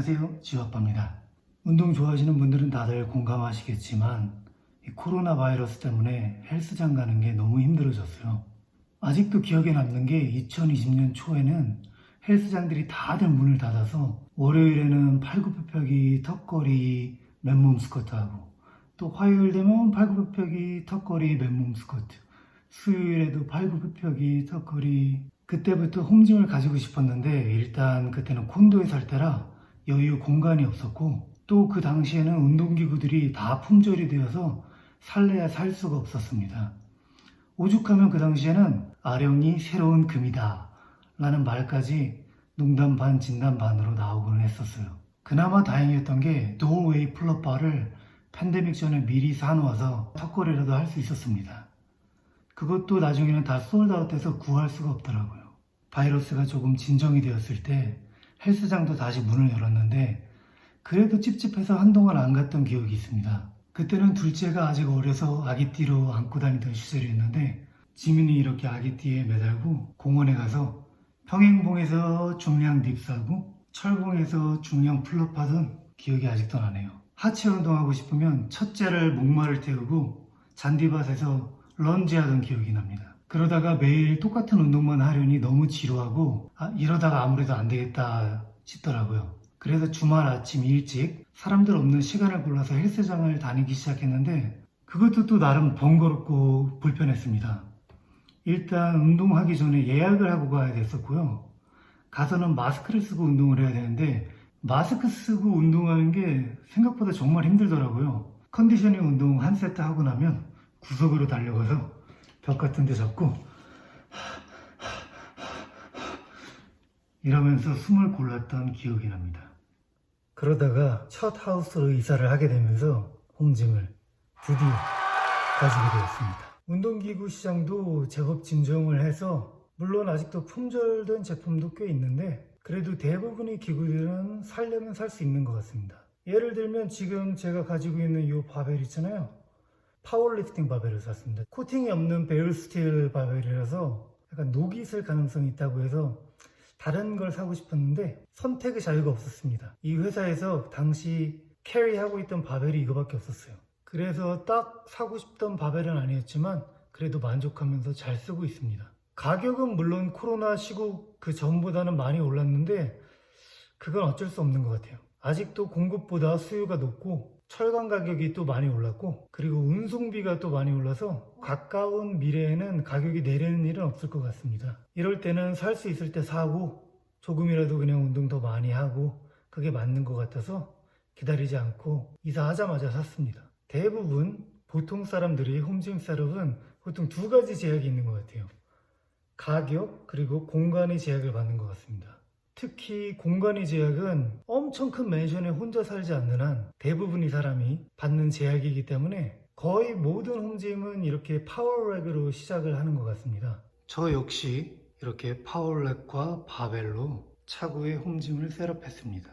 안녕하세요. 지화빠입니다. 운동 좋아하시는 분들은 다들 공감하시겠지만 이 코로나 바이러스 때문에 헬스장 가는 게 너무 힘들어졌어요. 아직도 기억에 남는 게 2020년 초에는 헬스장들이 다들 문을 닫아서 월요일에는 팔굽혀펴기, 턱걸이, 맨몸 스쿼트하고 또 화요일 되면 팔굽혀펴기, 턱걸이, 맨몸 스쿼트 수요일에도 팔굽혀펴기, 턱걸이 그때부터 홈짐을 가지고 싶었는데 일단 그때는 콘도에 살 때라 여유 공간이 없었고 또 그 당시에는 운동기구들이 다 품절이 되어서 살래야 살 수가 없었습니다. 오죽하면 그 당시에는 아령이 새로운 금이다 라는 말까지 농담 반 진담 반으로 나오곤 했었어요. 그나마 다행이었던 게 노웨이 플러바를 팬데믹 전에 미리 사놓아서 턱걸이라도 할 수 있었습니다. 그것도 나중에는 다 솔드아웃돼서 구할 수가 없더라고요. 바이러스가 조금 진정이 되었을 때 헬스장도 다시 문을 열었는데 그래도 찝찝해서 한동안 안 갔던 기억이 있습니다. 그때는 둘째가 아직 어려서 아기띠로 안고 다니던 시절이었는데 지민이 이렇게 아기띠에 매달고 공원에 가서 평행봉에서 중량 딥사고 철봉에서 중량 플럽 하던 기억이 아직도 나네요. 하체 운동하고 싶으면 첫째를 목마를 태우고 잔디밭에서 런지 하던 기억이 납니다. 그러다가 매일 똑같은 운동만 하려니 너무 지루하고 아, 이러다가 아무래도 안 되겠다 싶더라고요. 그래서 주말 아침 일찍 사람들 없는 시간을 골라서 헬스장을 다니기 시작했는데 그것도 또 나름 번거롭고 불편했습니다. 일단 운동하기 전에 예약을 하고 가야 됐었고요. 가서는 마스크를 쓰고 운동을 해야 되는데 마스크 쓰고 운동하는 게 생각보다 정말 힘들더라고요. 컨디셔닝 운동 한 세트 하고 나면 구석으로 달려가서 벽 같은 데 잡고 이러면서 숨을 골랐던 기억이 납니다. 그러다가 첫 하우스로 이사를 하게 되면서 홈짐을 드디어 가지게 되었습니다. 운동기구 시장도 제법 진정을 해서 물론 아직도 품절된 제품도 꽤 있는데 그래도 대부분의 기구들은 살려면 살 수 있는 것 같습니다. 예를 들면 지금 제가 가지고 있는 이 바벨 있잖아요. 파워리프팅 바벨을 샀습니다. 코팅이 없는 베일 스틸 바벨이라서 약간 녹이 있을 가능성이 있다고 해서 다른 걸 사고 싶었는데 선택의 자유가 없었습니다. 이 회사에서 당시 캐리하고 있던 바벨이 이거밖에 없었어요. 그래서 딱 사고 싶던 바벨은 아니었지만 그래도 만족하면서 잘 쓰고 있습니다. 가격은 물론 코로나 시국 그 전보다는 많이 올랐는데 그건 어쩔 수 없는 것 같아요. 아직도 공급보다 수요가 높고 철강 가격이 또 많이 올랐고 그리고 운송비가 또 많이 올라서 가까운 미래에는 가격이 내리는 일은 없을 것 같습니다. 이럴 때는 살 수 있을 때 사고 조금이라도 그냥 운동 더 많이 하고 그게 맞는 것 같아서 기다리지 않고 이사하자마자 샀습니다. 대부분 보통 사람들이 홈짐 셋업은 보통 두 가지 제약이 있는 것 같아요. 가격 그리고 공간의 제약을 받는 것 같습니다. 특히 공간의 제약은 엄청 큰 맨션에 혼자 살지 않는 한 대부분의 사람이 받는 제약이기 때문에 거의 모든 홈짐은 이렇게 파워렉으로 시작을 하는 것 같습니다. 저 역시 이렇게 파워렉과 바벨로 차고의 홈짐을 셋업했습니다.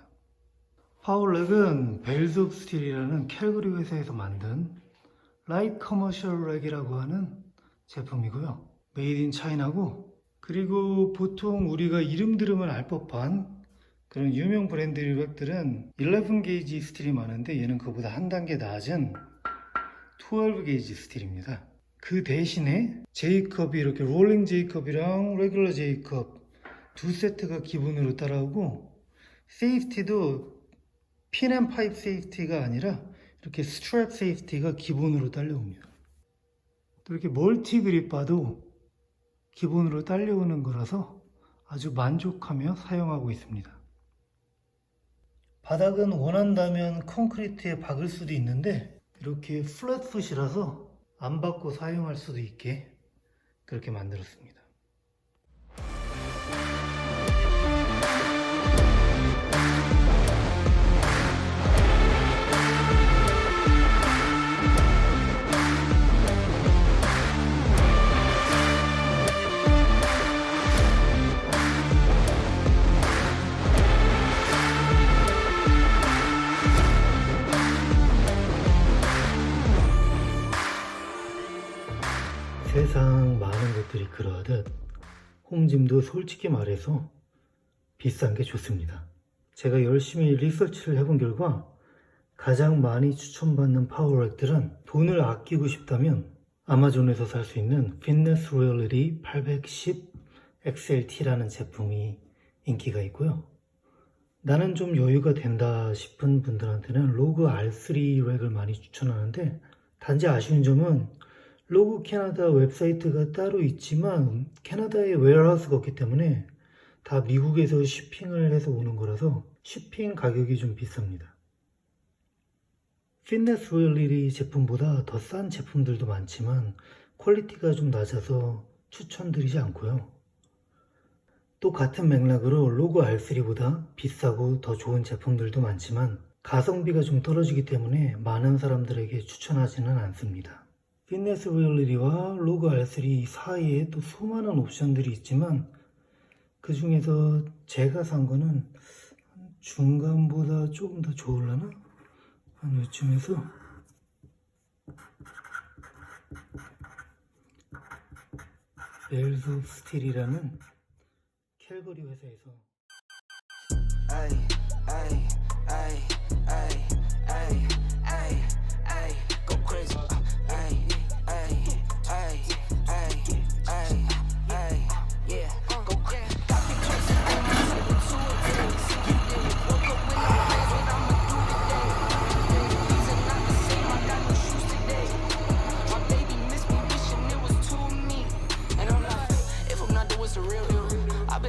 파워렉은 벨즈 오브 스틸이라는 캘거리 회사에서 만든 라이트 커머셜 렉이라고 하는 제품이고요. 메이드 인 차이나고 그리고 보통 우리가 이름 들으면 알 법한 그런 유명 브랜드 렉들은 11 게이지 스틸이 많은데 얘는 그보다 한 단계 낮은 12 게이지 스틸입니다. 그 대신에 제이컵이 이렇게 롤링 제이컵이랑 레귤러 제이컵 두 세트가 기본으로 따라오고 세이프티도 핀앤 파이프 세이프티가 아니라 이렇게 스트랩 세이프티가 기본으로 딸려옵니다. 또 이렇게 멀티 그립바도 기본으로 딸려오는 거라서 아주 만족하며 사용하고 있습니다. 바닥은 원한다면 콘크리트에 박을 수도 있는데 이렇게 플랫풋이라서 안 받고 사용할 수도 있게 그렇게 만들었습니다. 것들이 그러하듯 홈짐도 솔직히 말해서 비싼 게 좋습니다. 제가 열심히 리서치를 해본 결과 가장 많이 추천받는 파워렉들은 돈을 아끼고 싶다면 아마존에서 살 수 있는 피트니스 로열리티 810 XLT라는 제품이 인기가 있고요. 나는 좀 여유가 된다 싶은 분들한테는 로그 R3 렉을 많이 추천하는데 단지 아쉬운 점은 로그 캐나다 웹사이트가 따로 있지만 캐나다에 웨어하우스가 없기 때문에 다 미국에서 shipping을 해서 오는 거라서 shipping 가격이 좀 비쌉니다. 피트니스 로열리티 제품보다 더 싼 제품들도 많지만 퀄리티가 좀 낮아서 추천드리지 않고요. 또 같은 맥락으로 로고 R3보다 비싸고 더 좋은 제품들도 많지만 가성비가 좀 떨어지기 때문에 많은 사람들에게 추천하지는 않습니다. 피트니스 로열리티와 로고 R3 사이에 또 수많은 옵션들이 있지만 그 중에서 제가 산 거는 중간보다 조금 더 좋을라나? 한 요쯤에서. 오브 스틸이라는 캘거리 회사에서. ay, ay, ay, ay, ay,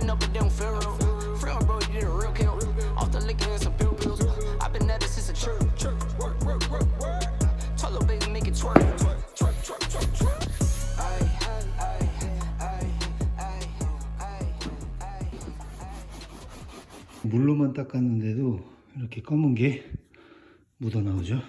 Been up and down Pharaoh. Friend, bro, you did a real kill. Off the liquor and some pill pills. I've been at it since a church. Work, work, work, work. Little baby, make it twerk. Twerk, twerk, twerk, twerk, twerk. 물로만 닦았는데도 이렇게 검은 게 묻어 나오죠.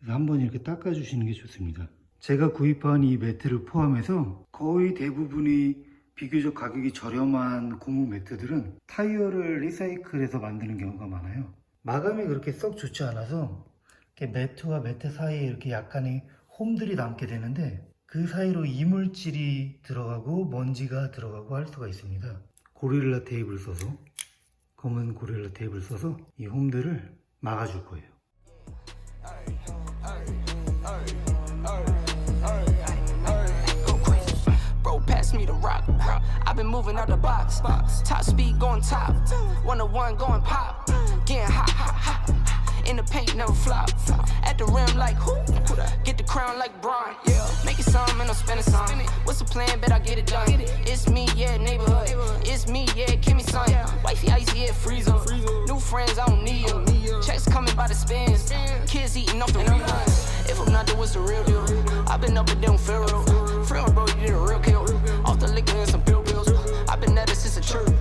그래서 한번 이렇게 닦아 주시는 게 좋습니다. 제가 구입한 이 매트를 포함해서 거의 대부분이 비교적 가격이 저렴한 고무 매트들은 타이어를 리사이클해서 만드는 경우가 많아요. 마감이 그렇게 썩 좋지 않아서 매트와 매트 사이에 이렇게 약간의 홈들이 남게 되는데 그 사이로 이물질이 들어가고 먼지가 들어가고 할 수가 있습니다. 고릴라 테이프를 써서 검은 고릴라 테이프를 써서 이 홈들을 막아줄 거예요. Been moving out the box. Top speed going top. One to one going pop. Getting hot, hot, hot. In the paint, never flop. At the rim, like who? Get the crown like Braun. Yeah. Make it some and I'm spending some. What's the plan? Bet I get it done. It's me, yeah, neighborhood. It's me, yeah, give me some. Wifey icy, yeah, freeze up. New friends, I don't need them. Checks coming by the spins. Kids eating off the reruns. If I'm not doing the real deal, I've been up and down Pharaoh. Friend, bro, you did a real kill. Off the liquor and some pill this is a church.